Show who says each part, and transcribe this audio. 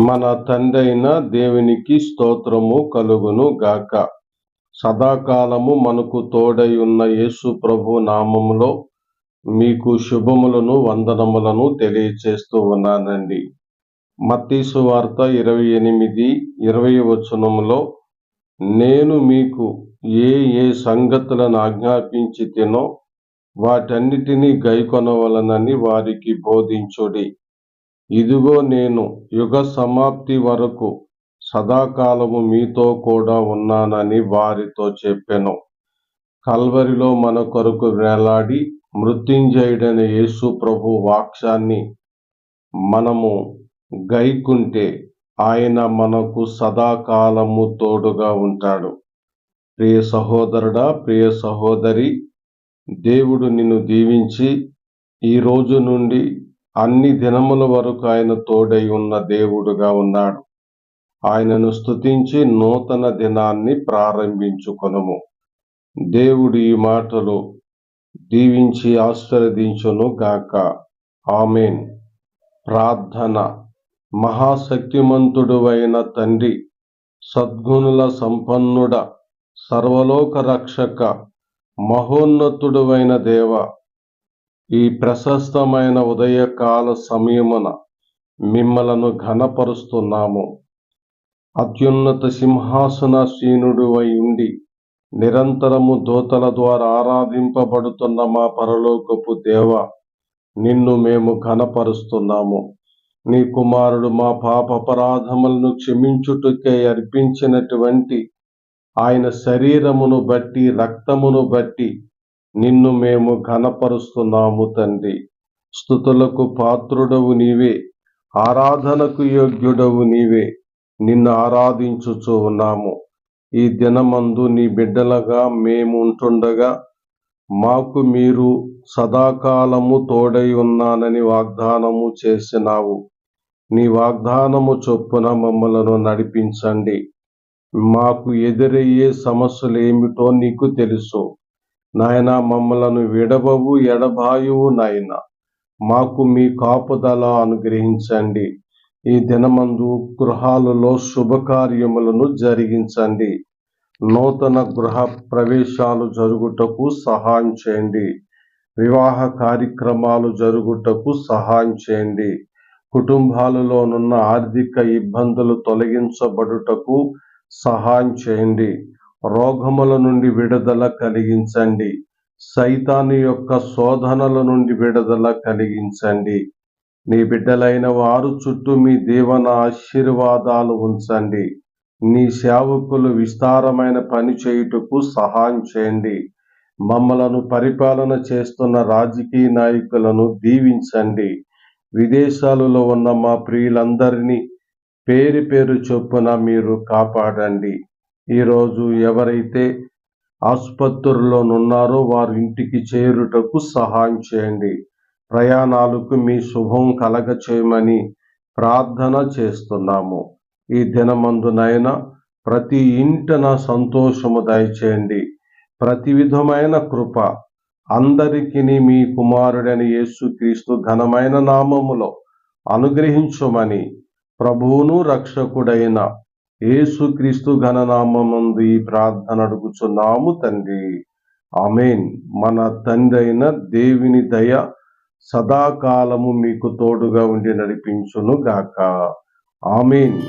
Speaker 1: మన తండ్రైన దేవునికి స్తోత్రము కలుగును గాక. సదాకాలము మనకు తోడై ఉన్న యేసు ప్రభు నామములో మీకు శుభములను వందనములను తెలియచేస్తూ ఉన్నానండి. మత్తీసు వార్త ఇరవై ఎనిమిది ఇరవై వచనములో నేను మీకు ఏ ఏ సంగతులను ఆజ్ఞాపించి తినో వాటన్నిటినీ గైకొనవలనని వారికి బోధించుడి. ఇదిగో నేను యుగ సమాప్తి వరకు సదాకాలము మీతో కూడా ఉన్నానని వారితో చెప్పెను. కల్వరిలో మన కొరకు వేలాడి మృత్యుంజయుడైన యేసు ప్రభు వాక్యాన్ని మనము గైకుంటే ఆయన మనకు సదాకాలము తోడుగా ఉంటాడు. ప్రియ సహోదరుడా ప్రియ సహోదరి దేవుడు నిన్ను దీవించి ఈ రోజు నుండి అన్ని దినముల వరకు ఆయన తోడై ఉన్న దేవుడుగా ఉన్నాడు. ఆయనను స్తుతించి నూతన దినాన్ని ప్రారంభించుకొనుము. దేవుడు ఈ మాటలు దీవించి ఆశీర్వదించును గాక. ఆమెన్. ప్రార్థన. మహాశక్తిమంతుడు అయిన తండ్రి సద్గుణుల సంపన్నుడ సర్వలోక రక్షక మహోన్నతుడు అయిన దేవ ఈ ప్రశస్తమైన ఉదయకాల సమయమున మిమ్మలను ఘనపరుస్తున్నాము. అత్యున్నత సింహాసనశీనుడు అయి ఉండి నిరంతరము దూతల ద్వారా ఆరాధింపబడుతున్న మా పరలోకపు దేవ నిన్ను మేము ఘనపరుస్తున్నాము. నీ కుమారుడు మా పాప అపరాధములను క్షమించుటకే అర్పించినటువంటి ఆయన శరీరమును బట్టి రక్తమును బట్టి నిన్ను మేము ఘనపరుస్తున్నాము తండ్రి. స్థుతులకు పాత్రుడవు నీవే ఆరాధనకు యోగ్యుడవు నీవే నిన్ను ఆరాధించుచూ ఉన్నాము. ఈ దినమందు నీ బిడ్డలుగా మేము ఉంటుండగా మాకు మీరు సదాకాలము తోడై ఉన్నానని వాగ్దానము చేసినావు. నీ వాగ్దానము చొప్పున మమ్మలను నడిపించండి. మాకు ఎదురయ్యే సమస్యలు ఏమిటో నీకు తెలుసు. నాయన మమ్మలను విడవవు ఎడబాయువు నాయన. మాకు మీ కాపుదల అనుగ్రహించండి. ఈ దినమందు గృహాలలో శుభకార్యములను జరిగించండి. నూతన గృహ ప్రవేశాలు జరుగుటకు సహాయం చేయండి. వివాహ కార్యక్రమాలు జరుగుటకు సహాయం చేయండి. కుటుంబాలలోనున్న ఆర్థిక ఇబ్బందులు తొలగించబడుటకు సహాయం చేయండి. రోగముల నుండి విడుదల కలిగించండి. సైతాను యొక్క శోధనల నుండి విడుదల కలిగించండి. నీ బిడ్డలైన వారు చుట్టూ మీ దీవన ఆశీర్వాదాలు ఉంచండి. నీ సేవకులు విస్తారమైన పని చేయుటకు సహాయం చేయండి. మమ్మలను పరిపాలన చేస్తున్న రాజకీయ నాయకులను దీవించండి. విదేశాలలో ఉన్న మా ప్రియులందరినీ పేరు పేరు చొప్పున మీరు కాపాడండి. ఈరోజు ఎవరైతే ఆసుపత్రుల్లోనున్నారో వారి ఇంటికి చేరుటకు సహాయం చేయండి. ప్రయాణాలకు మీ శుభం కలగ చేయమని ప్రార్థన చేస్తున్నాము. ఈ దినమందునైనా ప్రతి ఇంటన సంతోషము దయచేయండి. ప్రతి విధమైన కృప అందరికీ మీ కుమారుడైన యేసుక్రీస్తు ఘనమైన నామములో అనుగ్రహించమని ప్రభువును రక్షకుడైన ఏసుక్రీస్తు ఘననామందు ఈ ప్రార్థన అడుగుచున్నాము తండ్రి. ఆమెన్. మన తండ్రి అయిన దేవుని దయ సదాకాలము మీకు తోడుగా ఉండి నడిపించును గాక ఆమెన్.